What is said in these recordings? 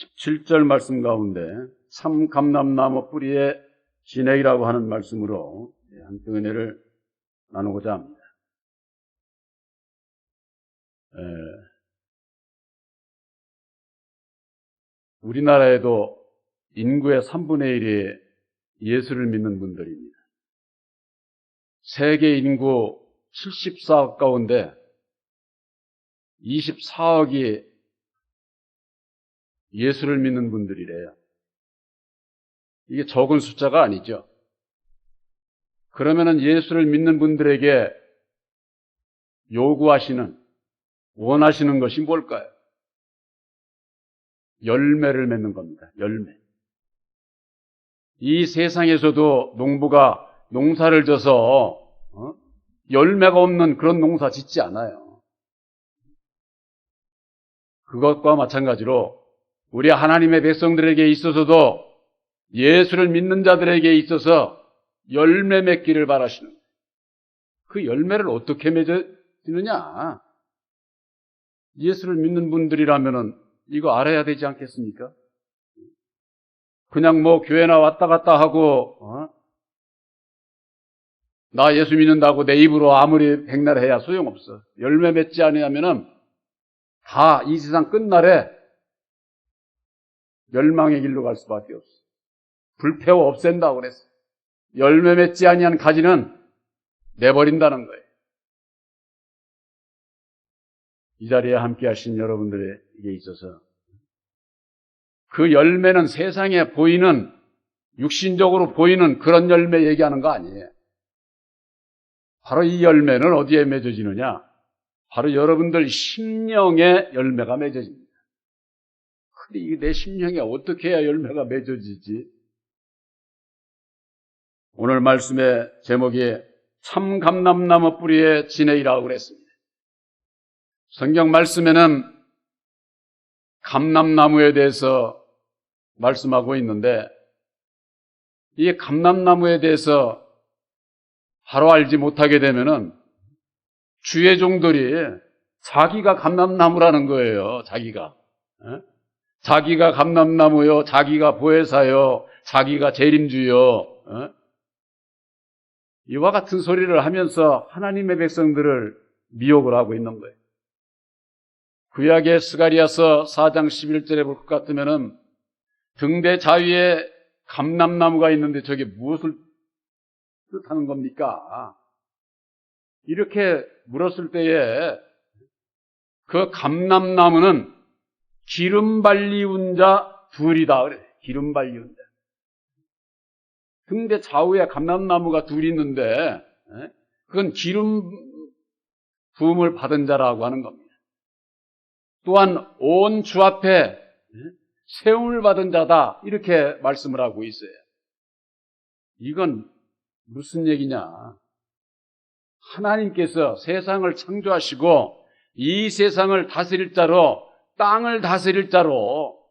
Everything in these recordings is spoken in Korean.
17절 말씀 가운데 참 감람나무 뿌리의 진액이라고 하는 말씀으로 함께 은혜를 나누고자 합니다. 에, 우리나라에도 인구의 3분의 1이 예수를 믿는 분들입니다. 세계 인구 74억 가운데 24억이 예수를 믿는 분들이래요. 이게 적은 숫자가 아니죠. 그러면은 예수를 믿는 분들에게 요구하시는, 원하시는 것이 뭘까요? 열매를 맺는 겁니다. 열매. 이 세상에서도 농부가 농사를 져서 어? 열매가 없는 그런 농사 짓지 않아요. 그것과 마찬가지로 우리 하나님의 백성들에게 있어서도 예수를 믿는 자들에게 있어서 열매 맺기를 바라시는 그 열매를 어떻게 맺어지느냐? 예수를 믿는 분들이라면은 이거 알아야 되지 않겠습니까? 그냥 뭐 교회나 왔다 갔다 하고 어? 나 예수 믿는다고 내 입으로 아무리 백날 해야 소용없어. 열매 맺지 않으면은 다 이 세상 끝날에 멸망의 길로 갈 수밖에 없어. 불태워 없앤다고 그랬어. 열매 맺지 아니한 가지는 내버린다는 거예요. 이 자리에 함께 하신 여러분들에게 있어서 그 열매는 세상에 보이는 육신적으로 보이는 그런 열매 얘기하는 거 아니에요. 바로 이 열매는 어디에 맺어지느냐? 바로 여러분들 심령의 열매가 맺어집니다. 근데 내 심령에 어떻게 해야 열매가 맺어지지? 오늘 말씀의 제목이 참 감람나무 뿌리의 진액이라고 그랬습니다. 성경 말씀에는 감람나무에 대해서 말씀하고 있는데 이 감람나무에 대해서 바로 알지 못하게 되면은 주의 종들이 자기가 감람나무라는 거예요. 자기가. 에? 자기가 감람나무요, 자기가 보혜사요, 자기가 재림주요. 에? 이와 같은 소리를 하면서 하나님의 백성들을 미혹을 하고 있는 거예요. 구약의 스가리아서 4장 11절에 볼 것 같으면은 등대 자위에 감람나무가 있는데 저게 무엇을 뜻하는 겁니까? 이렇게 물었을 때에 그 감람나무는 기름 발리운 자 둘이다 그래. 기름 발리운 자. 등대 좌우에 감람나무가 둘 있는데 그건 기름 부음을 받은 자라고 하는 겁니다. 또한 온 주 앞에 세움을 받은 자다 이렇게 말씀을 하고 있어요. 이건 무슨 얘기냐? 하나님께서 세상을 창조하시고 이 세상을 다스릴 자로 땅을 다스릴 자로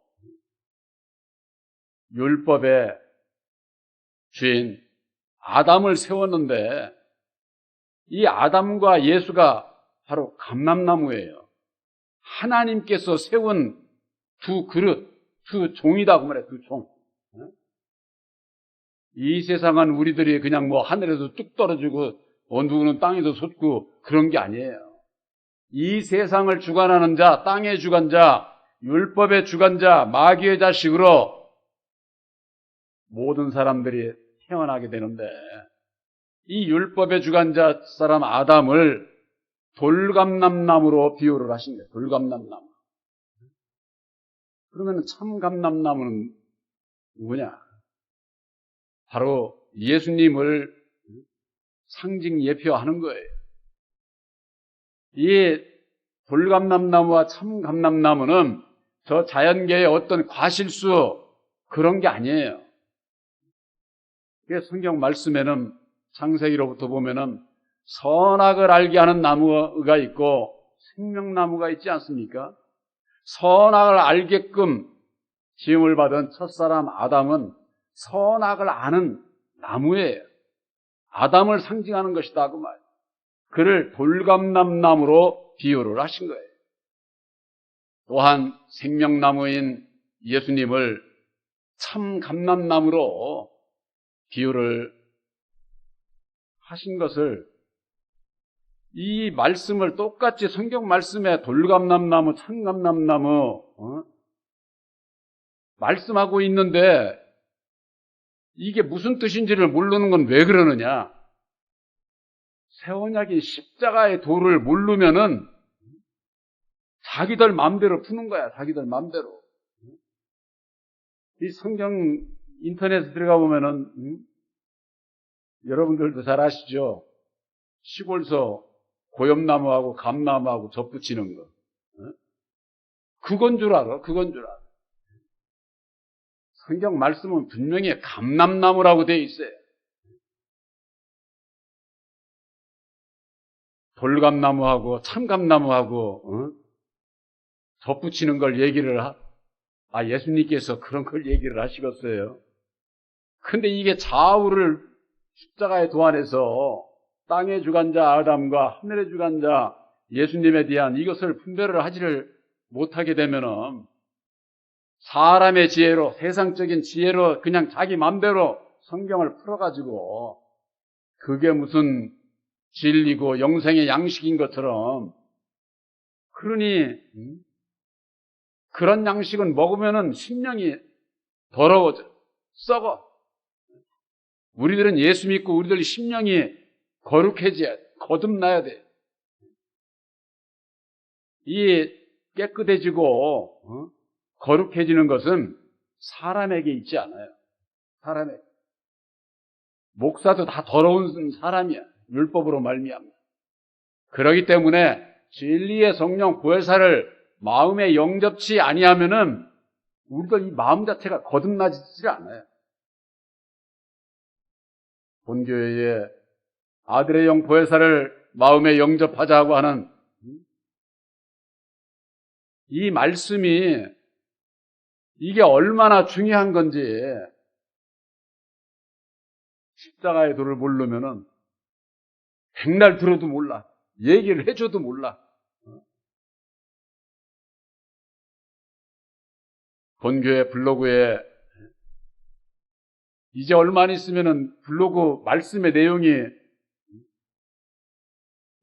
율법의 주인 아담을 세웠는데 이 아담과 예수가 바로 감람나무예요. 하나님께서 세운 두 그릇, 두 종이다 그 말이에요. 두 종. 이 세상은 우리들이 그냥 뭐 하늘에서 뚝 떨어지고 어 누구는 땅에서 솟고 그런 게 아니에요. 이 세상을 주관하는 자, 땅의 주관자, 율법의 주관자, 마귀의 자식으로 모든 사람들이 태어나게 되는데 이 율법의 주관자 사람 아담을 돌감남나무로 비유를 하신 거예요. 돌감남나무. 그러면 참감남나무는 누구냐? 바로 예수님을 상징 예표하는 거예요. 이 돌감남나무와 참감남나무는 저 자연계의 어떤 과실수 그런 게 아니에요. 성경 말씀에는 창세기로부터 보면은 선악을 알게 하는 나무가 있고 생명나무가 있지 않습니까? 선악을 알게끔 지음을 받은 첫사람 아담은 선악을 아는 나무예요. 아담을 상징하는 것이다 그 말. 그를 돌감남나무로 비유를 하신 거예요. 또한 생명나무인 예수님을 참 감람나무로 비유를 하신 것을 이 말씀을 똑같이 성경 말씀에 돌감람나무, 참감람나무 어? 말씀하고 있는데 이게 무슨 뜻인지를 모르는 건 왜 그러느냐? 새 언약인 십자가의 도를 모르면은 자기들 마음대로 푸는 거야. 자기들 마음대로. 이 성경 인터넷에 들어가 보면은 음? 여러분들도 잘 아시죠? 시골서 고엽나무하고 감나무하고 접붙이는 거. 어? 그건 줄 알아. 그건 줄 알아. 성경 말씀은 분명히 감남나무라고 되어 있어요. 돌감나무하고 참감나무하고 어? 덧붙이는 걸 얘기를 하, 아 예수님께서 그런 걸 얘기를 하시겠어요. 근데 이게 좌우를 십자가의 도안에서 땅의 주관자 아담과 하늘의 주관자 예수님에 대한 이것을 분별을 하지를 못하게 되면은 사람의 지혜로 세상적인 지혜로 그냥 자기 마음대로 성경을 풀어가지고 그게 무슨 진리고 영생의 양식인 것처럼 그러니 음? 그런 양식은 먹으면은 심령이 더러워져 썩어 우리들은 예수 믿고 우리들 심령이 거룩해져야 거듭나야 돼. 이 깨끗해지고 어? 거룩해지는 것은 사람에게 있지 않아요. 사람에 목사도 다 더러운 사람이야. 율법으로 말미암아. 그러기 때문에 진리의 성령 보혜사를 마음에 영접치 아니하면은 우리도 이 마음 자체가 거듭나지 않아요. 본교회에 아들의 영 보혜사를 마음에 영접하자고 하는 이 말씀이 이게 얼마나 중요한 건지 십자가의 도를 모르면은 백날 들어도 몰라. 얘기를 해줘도 몰라. 본교회 블로그에 이제 얼마 안 있으면은 블로그 말씀의 내용이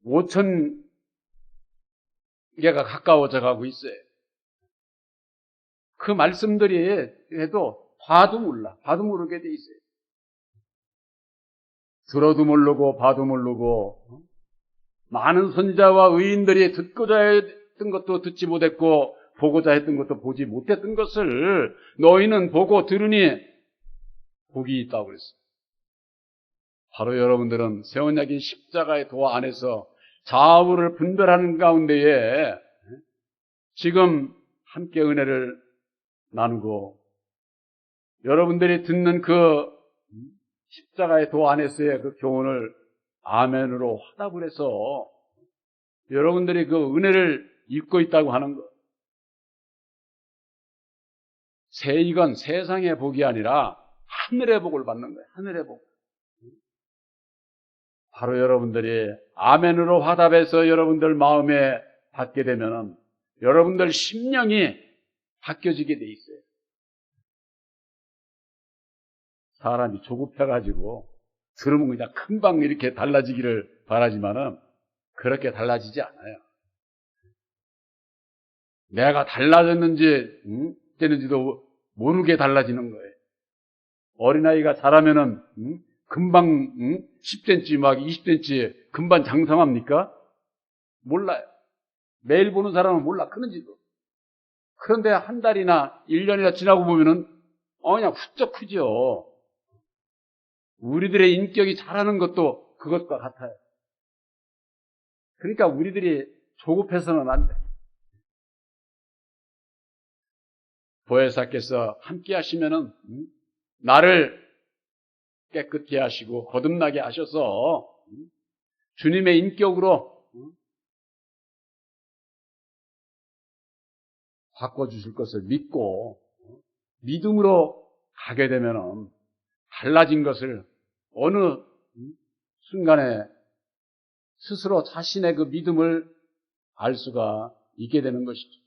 5천 개가 가까워져 가고 있어요. 그 말씀들이 해도 봐도 몰라. 봐도 모르게 돼 있어요. 들어도 모르고 봐도 모르고 많은 선자와 의인들이 듣고자 했던 것도 듣지 못했고 보고자 했던 것도 보지 못했던 것을 너희는 보고 들으니 복이 있다고 그랬어요. 바로 여러분들은 세원약인 십자가의 도 안에서 좌우를 분별하는 가운데에 지금 함께 은혜를 나누고 여러분들이 듣는 그 십자가의 도 안에서의 그 교훈을 아멘으로 화답을 해서 여러분들이 그 은혜를 입고 있다고 하는 것. 세이건 세상의 복이 아니라 하늘의 복을 받는 거예요. 하늘의 복. 바로 여러분들이 아멘으로 화답해서 여러분들 마음에 받게 되면은 여러분들 심령이 바뀌어지게 돼 있어요. 사람이 조급해가지고 들으면 그냥 금방 이렇게 달라지기를 바라지만은 그렇게 달라지지 않아요. 내가 달라졌는지, 응? 되는지도 모르게 달라지는 거예요. 어린아이가 자라면은, 응? 금방, 응? 10cm, 막 20cm 금방 장성합니까? 몰라요. 매일 보는 사람은 몰라, 크는지도. 그런데 한 달이나 1년이나 지나고 보면은, 어, 그냥 훌쩍 크죠. 우리들의 인격이 자라는 것도 그것과 같아요. 그러니까 우리들이 조급해서는 안 돼. 보혜사께서 함께 하시면은 음, 나를 깨끗게 하시고 거듭나게 하셔서 음, 주님의 인격으로 음, 바꿔주실 것을 믿고 믿음으로 가게 되면은 달라진 것을 어느 순간에 스스로 자신의 그 믿음을 알 수가 있게 되는 것이죠.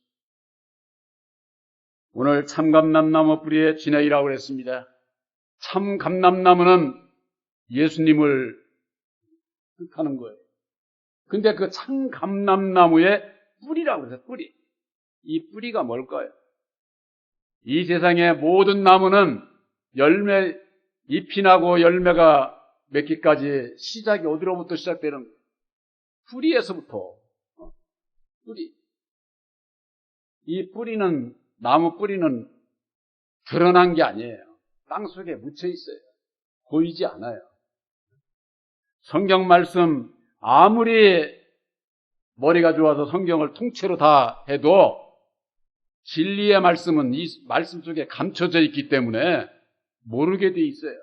오늘 참감남나무 뿌리의 진액이라고 그랬습니다. 참감남나무는 예수님을 뜻하는 거예요. 근데 그 참감남나무의 뿌리라고 그래서 뿌리. 이 뿌리가 뭘까요? 이 세상의 모든 나무는 열매, 잎이 나고 열매가 맺기까지 시작이 어디로부터 시작되는? 뿌리에서부터. 어, 뿌리. 이 뿌리는, 나무 뿌리는 드러난 게 아니에요. 땅 속에 묻혀 있어요. 보이지 않아요. 성경 말씀, 아무리 머리가 좋아서 성경을 통째로 다 해도 진리의 말씀은 이 말씀 속에 감춰져 있기 때문에 모르게 돼 있어요.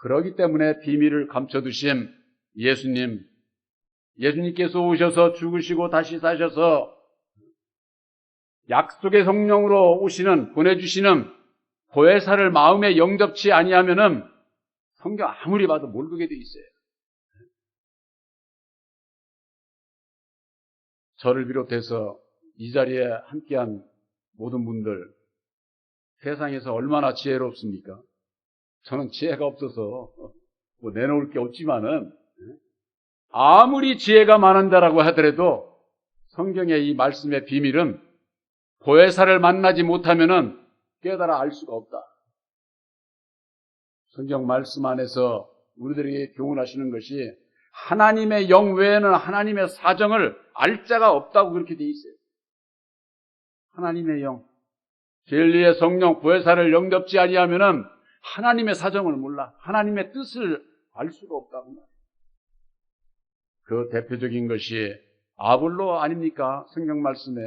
그러기 때문에 비밀을 감춰두심 예수님, 예수님께서 오셔서 죽으시고 다시 사셔서 약속의 성령으로 오시는 보내주시는 보혜사를 마음에 영접치 아니하면은 성경 아무리 봐도 모르게 돼 있어요. 저를 비롯해서 이 자리에 함께한 모든 분들 세상에서 얼마나 지혜롭습니까? 저는 지혜가 없어서 뭐 내놓을 게 없지만은 아무리 지혜가 많은다라고 하더라도 성경의 이 말씀의 비밀은 보혜사를 만나지 못하면은 깨달아 알 수가 없다. 성경 말씀 안에서 우리들에게 교훈하시는 것이 하나님의 영 외에는 하나님의 사정을 알 자가 없다고 그렇게 돼 있어요. 하나님의 영, 진리의 성령, 보혜사를 영접지 아니하면은 하나님의 사정을 몰라. 하나님의 뜻을 알 수가 없다고 말이에요. 그 대표적인 것이 아볼로 아닙니까? 성경 말씀에.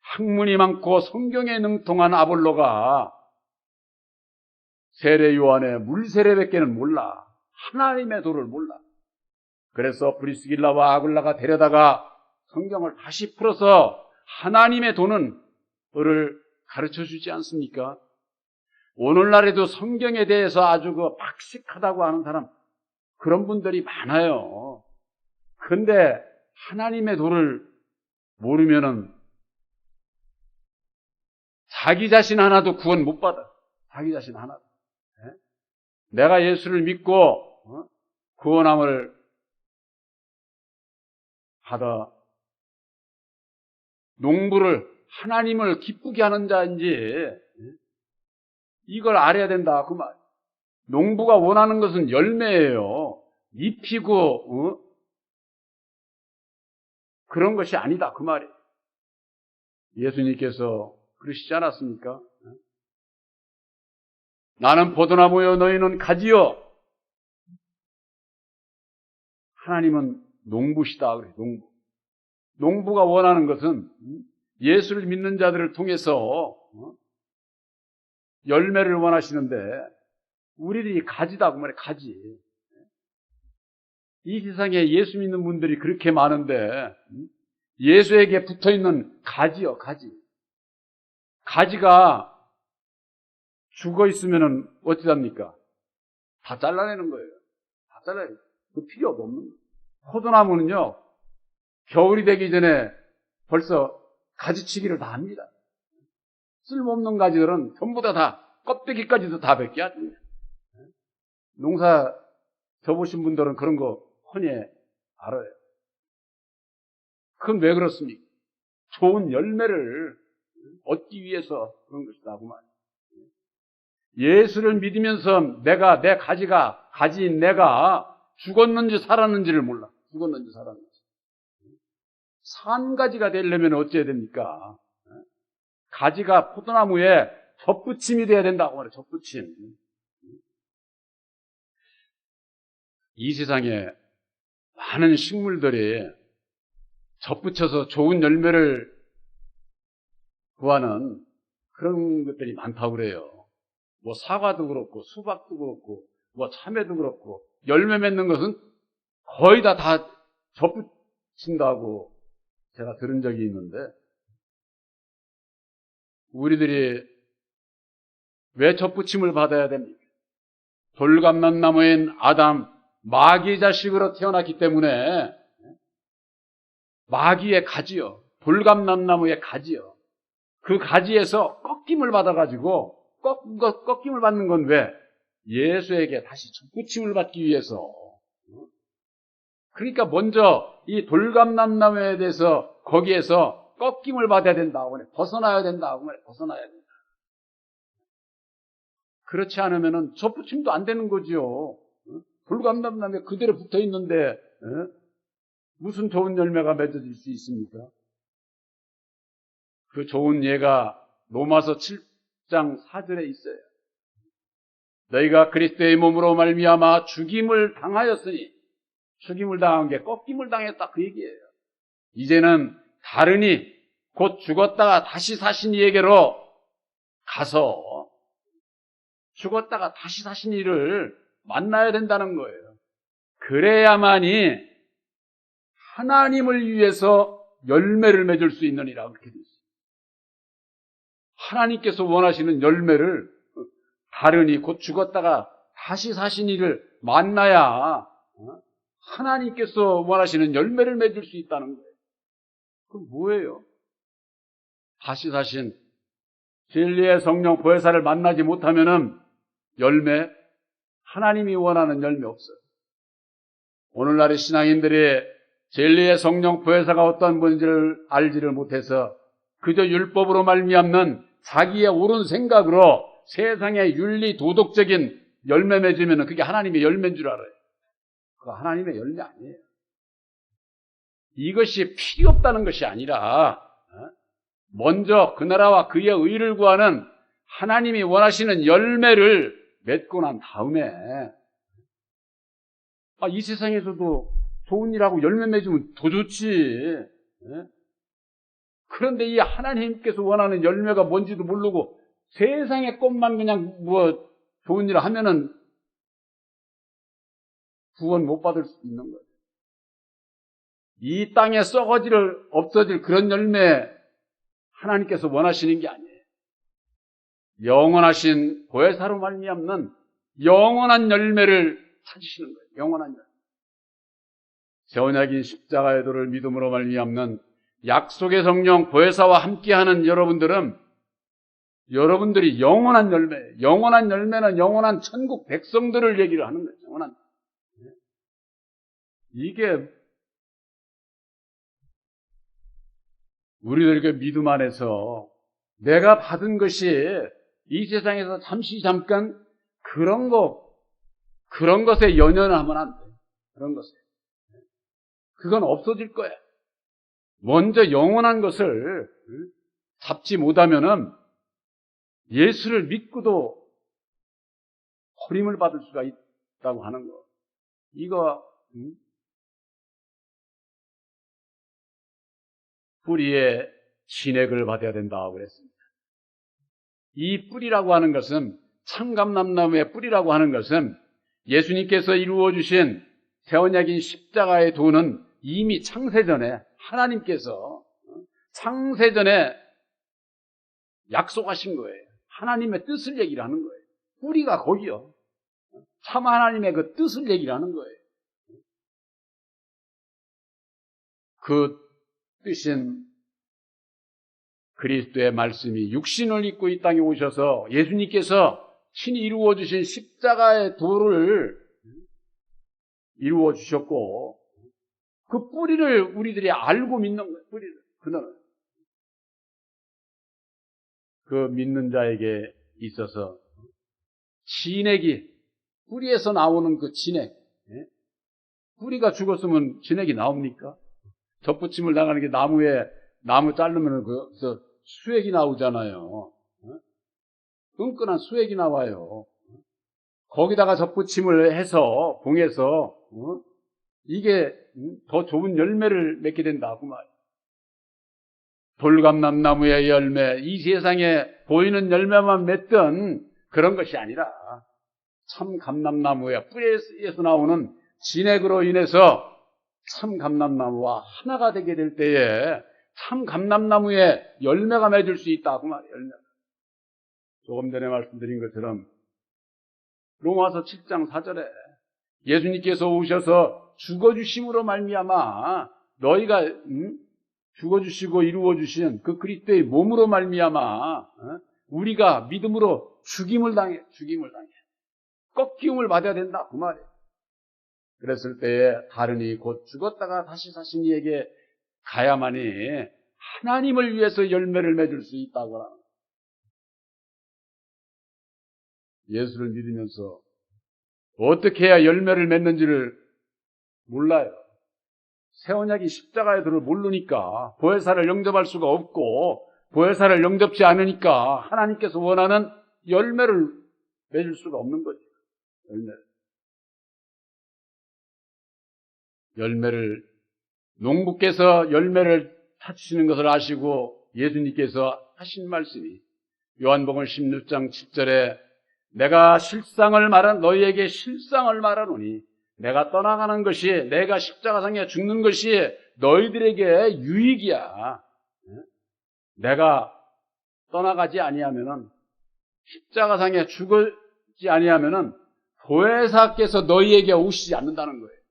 학문이 많고 성경에 능통한 아볼로가 세례 요한의 물세례밖에는 몰라. 하나님의 도를 몰라. 그래서 브리스길라와 아굴라가 데려다가 성경을 다시 풀어서 하나님의 도는 을을 가르쳐 주지 않습니까? 오늘날에도 성경에 대해서 아주 그 박식하다고 하는 사람, 그런 분들이 많아요. 근데 하나님의 도를 모르면은 자기 자신 하나도 구원 못 받아. 자기 자신 하나도. 예? 내가 예수를 믿고 어? 구원함을 받아 농부를 하나님을 기쁘게 하는 자인지 예? 이걸 알아야 된다 그 말. 농부가 원하는 것은 열매예요. 잎이고 어? 그런 것이 아니다 그 말이에요. 예수님께서 그러시지 않았습니까? 나는 포도나무여 너희는 가지요. 하나님은 농부시다 농부. 농부가 원하는 것은 예수를 믿는 자들을 통해서 열매를 원하시는데 우리들이 가지다 그 말이야 가지. 이 세상에 예수 믿는 분들이 그렇게 많은데 예수에게 붙어 있는 가지요 가지. 가지가 죽어 있으면은 어찌합니까? 다 잘라내는 거예요. 다 잘라내요. 그 필요 없는 거예요. 포도나무는요, 겨울이 되기 전에 벌써 가지치기를 다 합니다. 쓸모없는 가지들은 전부 다, 다 껍데기까지도 다 벗겨 야 됩니다. 농사 접으신 분들은 그런 거 흔히 알아요. 그건 왜 그렇습니까? 좋은 열매를 얻기 위해서 그런 것이라고 말이에요. 예수를 믿으면서 내가, 내 가지가, 가지인 내가 죽었는지 살았는지를 몰라. 죽었는지 살았는지. 산 가지가 되려면 어찌해야 됩니까? 가지가 포도나무에 접붙임이 돼야 된다고 말해, 접붙임. 이 세상에 많은 식물들이 접붙여서 좋은 열매를 구하는 그런 것들이 많다고 그래요. 뭐 사과도 그렇고 수박도 그렇고 뭐 참외도 그렇고 열매 맺는 것은 거의 다 다 접붙인다고 제가 들은 적이 있는데 우리들이 왜 접붙임을 받아야 됩니까? 돌감난 나무인 아담 마귀 자식으로 태어났기 때문에 마귀의 가지요. 돌감난 나무의 가지요. 그 가지에서 꺾임을 받아가지고 꺾, 꺾, 꺾임을 받는 건 왜? 예수에게 다시 접붙임을 받기 위해서. 그러니까 먼저 이 돌감남나무에 대해서 거기에서 꺾임을 받아야 된다고 해 벗어나야 된다고 해 벗어나야 된다. 그렇지 않으면은 접붙임도 안 되는 거지요. 돌감남나무에 그대로 붙어 있는데 무슨 좋은 열매가 맺어질 수 있습니까? 그 좋은 예가 로마서 7장 4절에 있어요. 너희가 그리스도의 몸으로 말미암아 죽임을 당하였으니 죽임을 당한 게 꺾임을 당했다 그 얘기예요. 이제는 다르니 곧 죽었다가 다시 사신 이에게로 가서 죽었다가 다시 사신 이를 만나야 된다는 거예요. 그래야만이 하나님을 위해서 열매를 맺을 수 있느니라 그렇게 되어 있어요. 하나님께서 원하시는 열매를 다르니 곧 죽었다가 다시 사신 이를 만나야 하나님께서 원하시는 열매를 맺을 수 있다는 거예요. 그럼 뭐예요? 다시 사신 진리의 성령 보혜사를 만나지 못하면은 열매 하나님이 원하는 열매 없어요. 오늘날의 신앙인들이 진리의 성령 보혜사가 어떤 분인지를 알지를 못해서 그저 율법으로 말미암는 자기의 옳은 생각으로 세상의 윤리 도덕적인 열매 맺으면 그게 하나님의 열매인 줄 알아요. 그거 하나님의 열매 아니에요. 이것이 필요 없다는 것이 아니라 어? 먼저 그 나라와 그의 의를 구하는 하나님이 원하시는 열매를 맺고 난 다음에 아, 이 세상에서도 좋은 일하고 열매 맺으면 더 좋지. 예? 그런데 이 하나님께서 원하는 열매가 뭔지도 모르고 세상의 것만 그냥 뭐 좋은 일 하면은 구원 못 받을 수 있는 거예요. 이 땅에 썩어질 없어질 그런 열매 하나님께서 원하시는 게 아니에요. 영원하신 보혜사로 말미암는 영원한 열매를 찾으시는 거예요. 영원한 열매. 세원약인 십자가의 도를 믿음으로 말미암는 약속의 성령 보혜사와 함께하는 여러분들은 여러분들이 영원한 열매, 영원한 열매는 영원한 천국 백성들을 얘기를 하는 거예요. 영원한. 이게 우리들에게 믿음 안에서 내가 받은 것이 이 세상에서 잠시 잠깐 그런 거, 그런 것에 연연하면 안 돼. 그런 것에. 그건 없어질 거야. 먼저 영원한 것을 잡지 못하면은 예수를 믿고도 허림을 받을 수가 있다고 하는 거. 이거 음? 뿌리에 진액을 받아야 된다고 그랬습니다. 이 뿌리라고 하는 것은 청감남나무의 뿌리라고 하는 것은 예수님께서 이루어 주신 세원약인 십자가의 도는 이미 창세전에 하나님께서 창세전에 약속하신 거예요. 하나님의 뜻을 얘기를 하는 거예요. 뿌리가 거기요. 참 하나님의 그 뜻을 얘기를 하는 거예요. 그 뜻인 그리스도의 말씀이 육신을 입고 이 땅에 오셔서 예수님께서 친히 이루어 주신 십자가의 도를 이루어 주셨고 그 뿌리를 우리들이 알고 믿는 거예요. 뿌리를 그는 그 믿는 자에게 있어서 진액이 뿌리에서 나오는 그 진액 예? 뿌리가 죽었으면 진액이 나옵니까? 덧붙임을 나가는 게 나무에 나무 자르면 그 수액이 나오잖아요. 끈끈한 수액이 나와요. 거기다가 덧붙임을 해서 봉해서 어? 이게 더 좋은 열매를 맺게 된다고 말. 돌감남 나무의 열매, 이 세상에 보이는 열매만 맺던 그런 것이 아니라 참 감남나무의 뿌리에서 나오는 진액으로 인해서 참 감남나무와 하나가 되게 될 때에 참 감남나무에 열매가 맺을 수 있다고 말이에요. 열매. 조금 전에 말씀드린 것처럼 로마서 7장 4절에 예수님께서 오셔서 죽어주심으로 말미암아 너희가 음? 죽어주시고 이루어주신 그 그리스도의 몸으로 말미암아 어? 우리가 믿음으로 죽임을 당해 죽임을 당해 꺾임을 받아야 된다 그 말이에요. 그랬을 때에 다른이 곧 죽었다가 다시 사신 이에게 가야만이 하나님을 위해서 열매를 맺을 수 있다고 하는. 예수를 믿으면서 어떻게 해야 열매를 맺는지를 몰라요. 새 언약이 십자가에 들을 모르니까 보혜사를 영접할 수가 없고 보혜사를 영접지 않으니까 하나님께서 원하는 열매를 맺을 수가 없는 거죠. 열매를. 열매를 농부께서 열매를 타치시는 것을 아시고 예수님께서 하신 말씀이 요한복음 16장 10절에 내가 실상을 말한 너희에게 실상을 말하노니 내가 떠나가는 것이 내가 십자가상에 죽는 것이 너희들에게 유익이야. 내가 떠나가지 아니하면은 십자가상에 죽지 아니하면은 보혜사께서 너희에게 오시지 않는다는 거예요.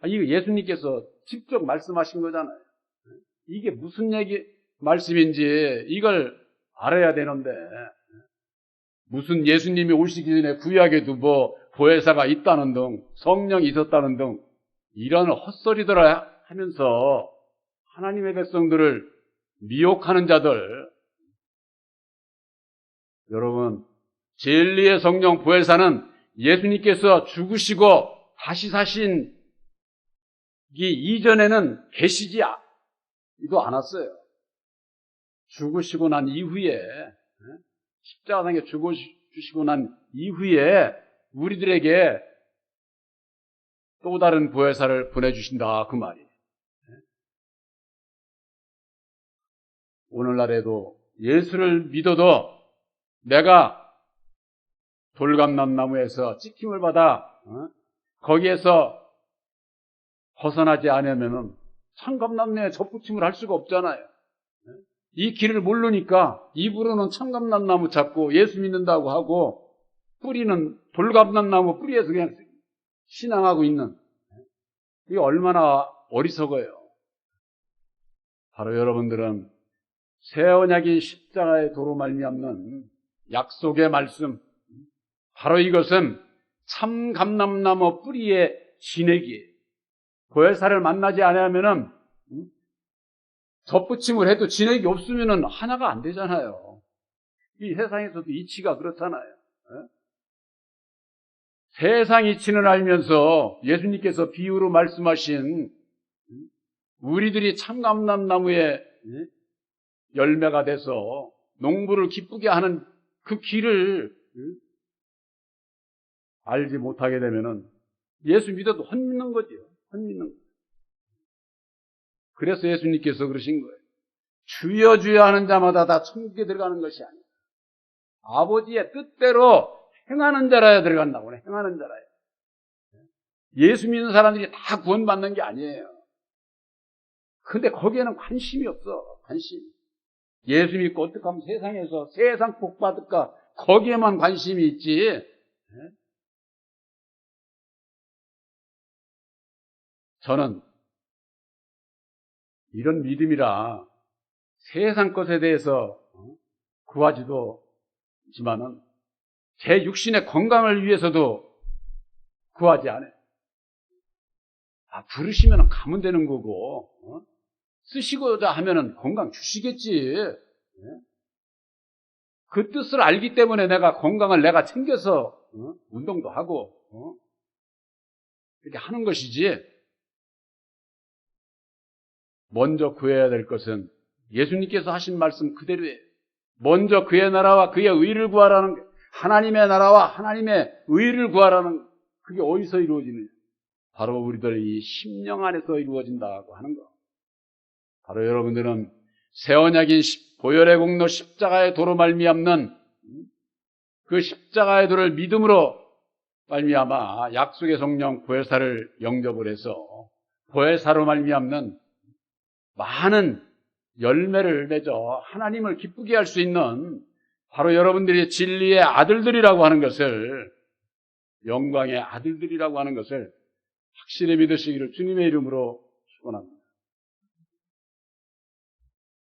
아, 이거 예수님께서 직접 말씀하신 거잖아요. 이게 무슨 얘기 말씀인지 이걸 알아야 되는데 무슨 예수님이 오시기 전에 구약에도 뭐 보혜사가 있다는 등 성령이 있었다는 등 이런 헛소리들을 하면서 하나님의 백성들을 미혹하는 자들 여러분 진리의 성령 보혜사는 예수님께서 죽으시고 다시 사신 이 이전에는 계시지 이도 않았어요. 죽으시고 난 이후에 십자가상에 죽으시고 난 이후에 우리들에게 또 다른 보혜사를 보내주신다 그 말이에요. 오늘날에도 예수를 믿어도 내가 돌감람 나무에서 찍힘을 받아 어? 거기에서 벗어나지 않으면은 참감남내에 접붙임을 할 수가 없잖아요. 이 길을 모르니까 입으로는 참감남나무 잡고 예수 믿는다고 하고 뿌리는 돌감남나무 뿌리에서 그냥 신앙하고 있는 이게 얼마나 어리석어요. 바로 여러분들은 새 언약인 십자가의 도로 말미암는 약속의 말씀 바로 이것은 참 감람나무 뿌리의 진액이에요. 보혜사를 만나지 않으면은 덧붙임을 해도 진액이 없으면은 하나가 안 되잖아요. 이 세상에서도 이치가 그렇잖아요. 에? 세상 이치는 알면서 예수님께서 비유로 말씀하신 우리들이 참감람 나무의 열매가 돼서 농부를 기쁘게 하는 그 길을 알지 못하게 되면은 예수 믿어도 헛믿는 거죠. 헛믿는 거. 그래서 예수님께서 그러신 거예요. 주여 주여 하는 자마다 다 천국에 들어가는 것이 아니에요. 아버지의 뜻대로 행하는 자라야 들어간다고 해. 행하는 자라야. 예수 믿는 사람들이 다 구원받는 게 아니에요. 근데 거기에는 관심이 없어. 관심. 예수 믿고 어떻게 하면 세상에서 세상 복 받을까? 거기에만 관심이 있지. 저는 이런 믿음이라 세상 것에 대해서 구하지도 지만은 제 육신의 건강을 위해서도 구하지 않아요. 아, 부르시면 가면 되는 거고, 어? 쓰시고자 하면은 건강 주시겠지. 예? 그 뜻을 알기 때문에 내가 건강을 내가 챙겨서 어? 운동도 하고 어? 이렇게 하는 것이지. 먼저 구해야 될 것은 예수님께서 하신 말씀 그대로예요. 먼저 그의 나라와 그의 의를 구하라는 게 하나님의 나라와 하나님의 의를 구하라는 그게 어디서 이루어지느냐? 바로 우리들 이 심령 안에서 이루어진다고 하는 거. 바로 여러분들은 새 언약인 보혈의 공로 십자가의 도로 말미암는 그 십자가의 도를 믿음으로 말미암아 약속의 성령 보혜사를 영접을 해서 보혜사로 말미암는 많은 열매를 맺어 하나님을 기쁘게 할 수 있는 바로 여러분들이 진리의 아들들이라고 하는 것을 영광의 아들들이라고 하는 것을 확실히 믿으시기를 주님의 이름으로 축원합니다.